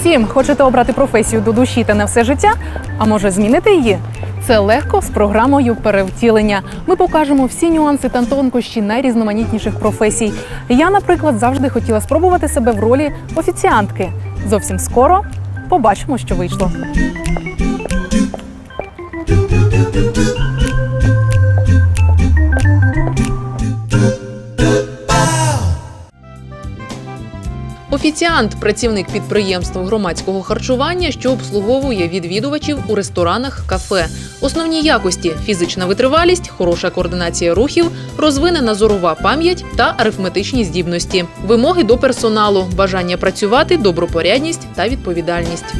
всім! Хочете обрати професію до душі та на все життя? А може змінити її? Це легко з програмою перевтілення. Ми покажемо всі нюанси та тонкощі найрізноманітніших професій. Я, наприклад, завжди хотіла спробувати себе в ролі офіціантки. Зовсім скоро побачимо, що вийшло. Офіціант працівник підприємства громадського харчування, що обслуговує відвідувачів у ресторанах, кафе. Основні якості фізична витривалість, хороша координація рухів, розвинена зорова пам'ять та арифметичні здібності, вимоги до персоналу, бажання працювати, добропорядність та відповідальність.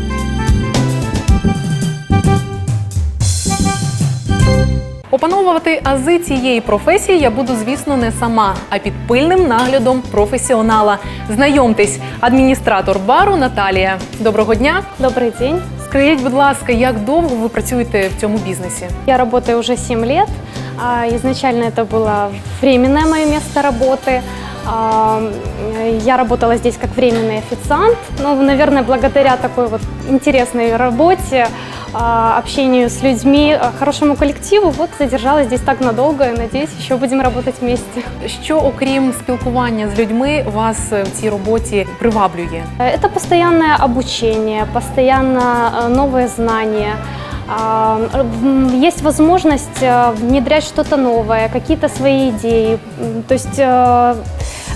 Опановувати ази цієї професії я буду, звісно, не сама, а під пильним наглядом професіонала. Знайомтесь, адміністратор бару Наталія. Доброго дня. Добрый день. Скажіть, будь ласка, як довго ви працюєте в цьому бізнесі? Я работаю уже 7 лет. А, Изначально это было временное мое место работы. А, Я работала здесь как временный официант. Ну, наверное, благодаря такой вот интересной работе, а, общению с людьми, а, хорошему коллективу, вот задержалась здесь так надолго и надеюсь, еще будем работать вместе. Що, окрім спілкування з людьми, вас е, в цій роботі приваблює? Это постоянное обучение, постоянно э, новые знания. А, м, Есть возможность э, внедрять что-то новое, какие-то свои идеи, м, то есть э,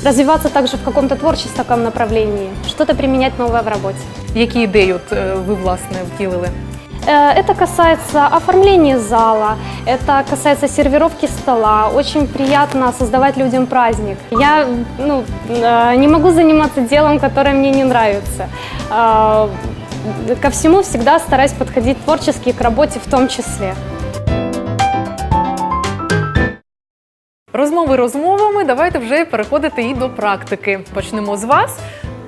развиваться также в каком-то творческом направлении, что-то применять новое в работе. Які ідеї от, е, ви власне втілили? Э, Это касается оформления зала, это касается сервировки стола. Очень приятно создавать людям праздник. Я ну, э, не могу заниматься делом, которое мне не нравится. Ко всему всегда стараюсь подходить творчески к работе в том числе. Розмови розмовами. Давайте вже переходити і до практики. Почнемо з вас.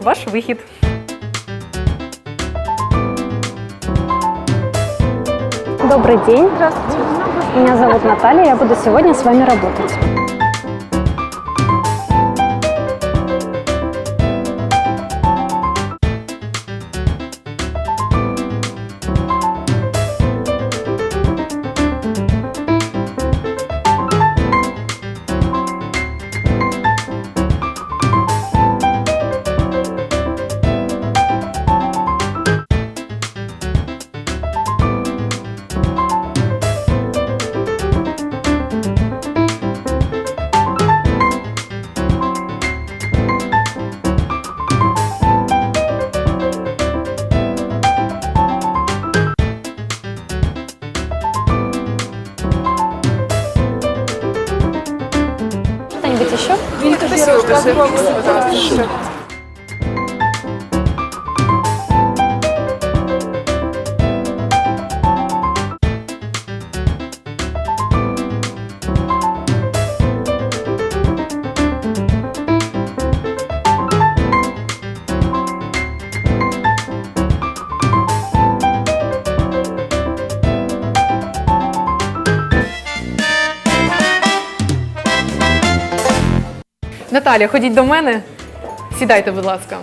Ваш вихід. Добрый день. Здравствуйте. Меня зовут Наталья, я буду сегодня с вами работать. Что-нибудь еще? Наталя, ходіть до мене. Сідайте, будь ласка.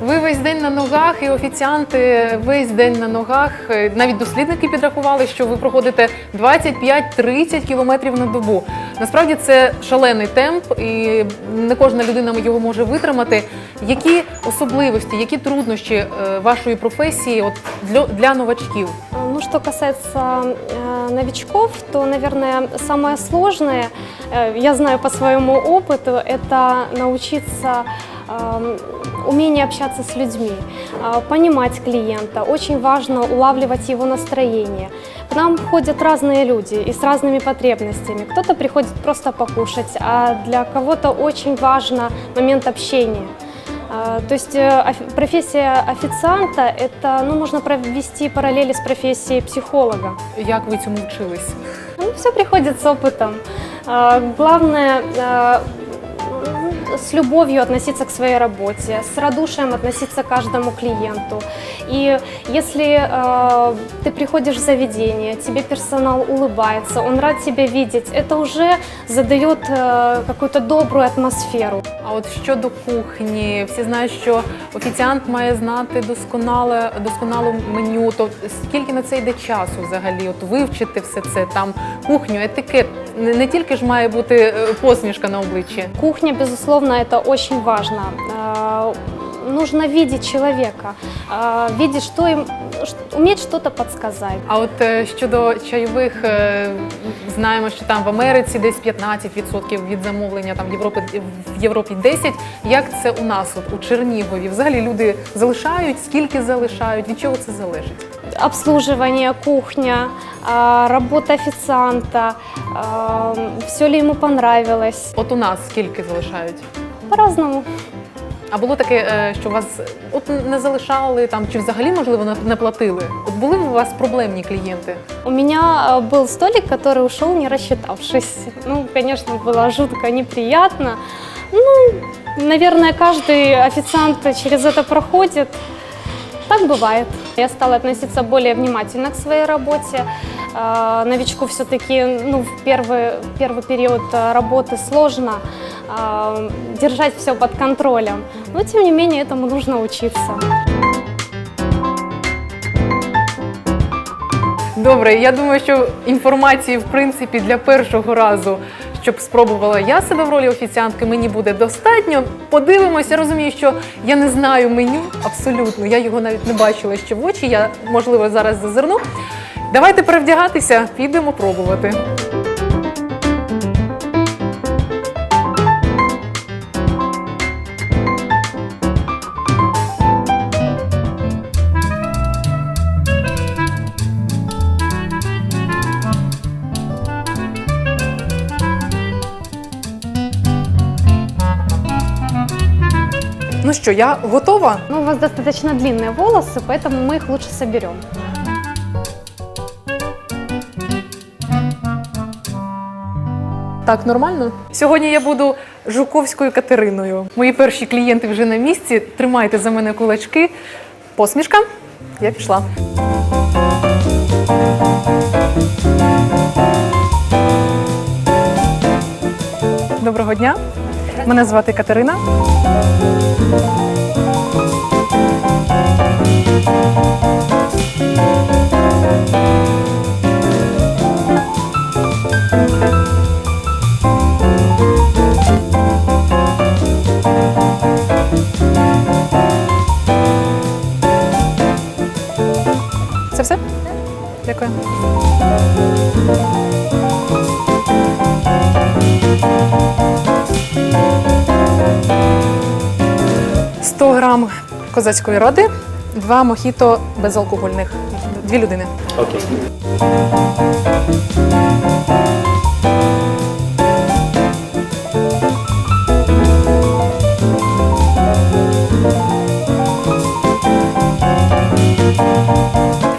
Ви весь день на ногах, і офіціанти весь день на ногах. Е, Навіть дослідники підрахували, що ви проходите 25-30 кілометрів на добу. Насправді це шалений темп, і не кожна людина його може витримати. Які особливості, які труднощі е, вашої професії от для, для новачків? Ну, что касается э, новичков, то, наверное, самое сложное, э, я знаю по своему опыту, это научиться э, умению общаться с людьми, э, понимать клиента. Очень важно улавливать его настроение. К нам ходят разные люди и с разными потребностями. Кто-то приходит просто покушать, а для кого-то очень важно момент общения. А, То есть э, офи- профессия официанта – это, ну, можно провести параллели с профессией психолога. Як ви цьому вчились? Ну, все приходит с опытом. А, Главное, а, с любовью относиться к своей работе, с радушием относиться к каждому клиенту. И если э, ты приходишь в заведение, тебе персонал улыбается, он рад тебя видеть, это уже задает э, какую-то добрую атмосферу. А от щодо кухні, всі знають, що офіціант має знати досконале досконалу меню. То скільки на це йде часу взагалі? От вивчити все це там кухню, етикет. Не, не тільки ж має бути е, посмішка на обличчі. Кухня, безусловно, это очень важно. Э, Нужно видеть человека, э, видеть, что им, ш- уметь что-то подсказать. А от е, щодо чайових, е, знаємо, що там в Америці десь 15% від замовлення, там в Європі в Європі 10%. Як це у нас, от у Чернігові? Взагалі люди залишають, скільки залишають, від чого це залежить? Обслуживание, кухня, э, работа официанта, все ли ему понравилось. От у нас скільки залишають? По-разному. А було таке, е, що вас от не залишали там, чи взагалі можливо не- не платили? От були у вас проблемні клієнти? У меня э, был столик, который ушел не рассчитавшись. Ну, конечно, было жутко неприятно. Ну, наверное, каждый официант через это проходит. Так бывает. Я стала относиться более внимательно к своей работе. Э, Новичку все-таки ну, в первый, первый период э, работы сложно э, держать все под контролем. Но, тем не менее, этому нужно учиться. Добре, я думаю, що інформації в принципі для першого разу, щоб спробувала я себе в ролі офіціантки, мені буде достатньо. Подивимося, розумію, що я не знаю меню абсолютно. Я його навіть не бачила ще в очі. Я можливо зараз зазирну. Давайте перевдягатися, підемо пробувати. Ну що, я готова? Ну, у вас достаточно длинные волосы, поэтому мы их лучше соберем. Так, нормально? Сьогодні я буду Жуковською Катериною. Мої перші клієнти вже на місці. Тримайте за мене кулачки. Посмішка. Я пішла. Доброго дня. Мене звати Катерина. Це все? Дякую. Сто грам козацької ради, два мохіто безалкогольних. Дві людини. Окей.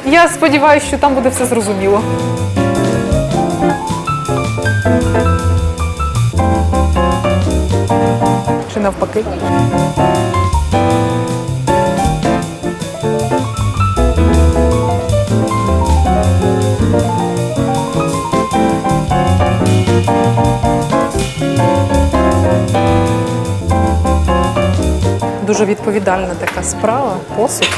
Я сподіваюся, що там буде все зрозуміло. Чи навпаки? Дуже відповідальна така справа, посуд.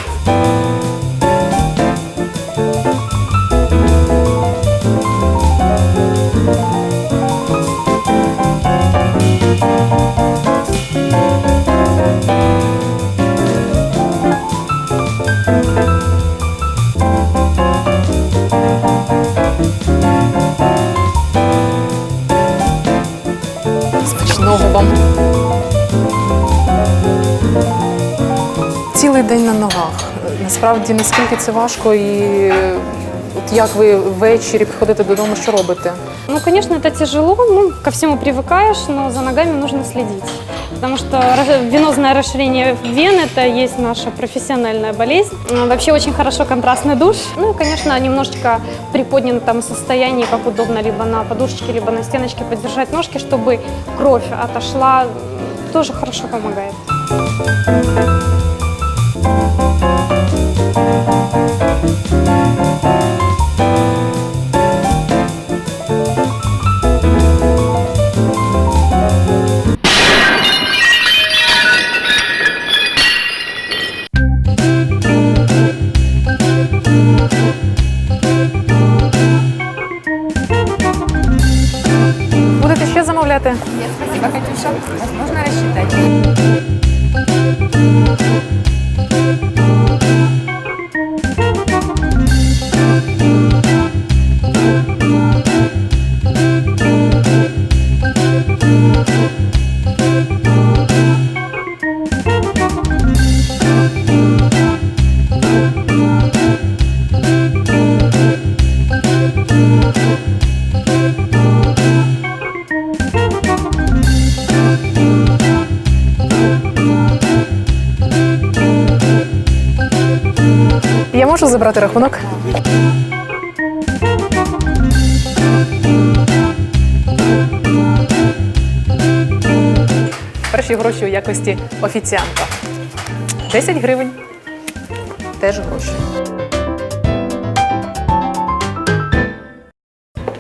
Насправді, наскільки це важко, і от як ви ввечері приходите додому, що робите? Ну, конечно, это тяжело, ну, ко всему привыкаешь, но за ногами нужно следить. Потому что ра- венозное расширение вен – это есть наша профессиональная болезнь. А, Вообще очень хорошо контрастный душ. Ну, и, конечно, немножечко в приподнятом состоянии, как удобно, либо на подушечке, либо на стеночке подержать ножки, чтобы кровь отошла м, тоже хорошо помогает. Можу забрати рахунок? Перші гроші у якості офіціанта. 10 гривень. Теж гроші.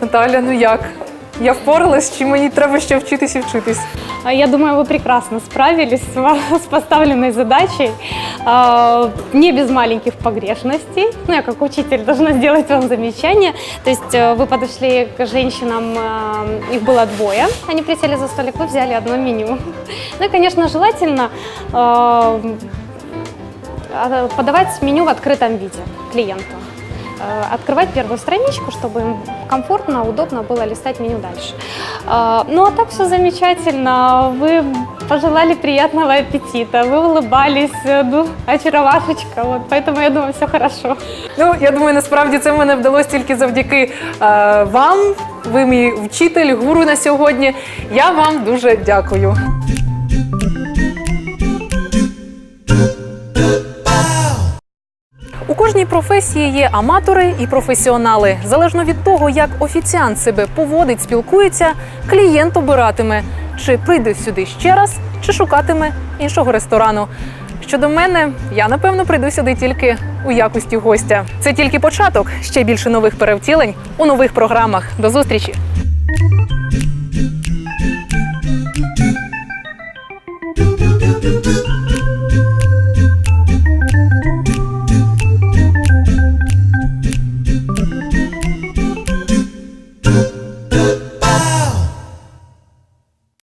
Наталя, ну як? Я впоралась, чи мені треба ще вчитись і вчитись? А Я думаю, вы прекрасно справились с поставленной задачей, а, не без маленьких погрешностей. Ну, я как учитель должна сделать вам замечание. То есть э, вы подошли к женщинам, э, их было двое, они присели за столик, вы взяли одно меню. Ну и, конечно, желательно э, подавать меню в открытом виде клиенту. Э, Открывать первую страничку, чтобы им комфортно, удобно было листать меню дальше. А, Ну а так все замечательно. Вы пожелали приятного аппетита, вы улыбались, э, ну, очаровашечка. Вот, поэтому я думаю, все хорошо. Ну, я думаю, насправді це в мене вдалося тільки завдяки е, вам. Ви мій вчитель, гуру на сьогодні. Я вам дуже дякую. Професії є аматори і професіонали. Залежно від того, як офіціант себе поводить, спілкується, клієнт обиратиме, чи прийде сюди ще раз, чи шукатиме іншого ресторану. Щодо мене, я напевно прийду сюди тільки у якості гостя. Це тільки початок. Ще більше нових перевтілень у нових програмах. До зустрічі!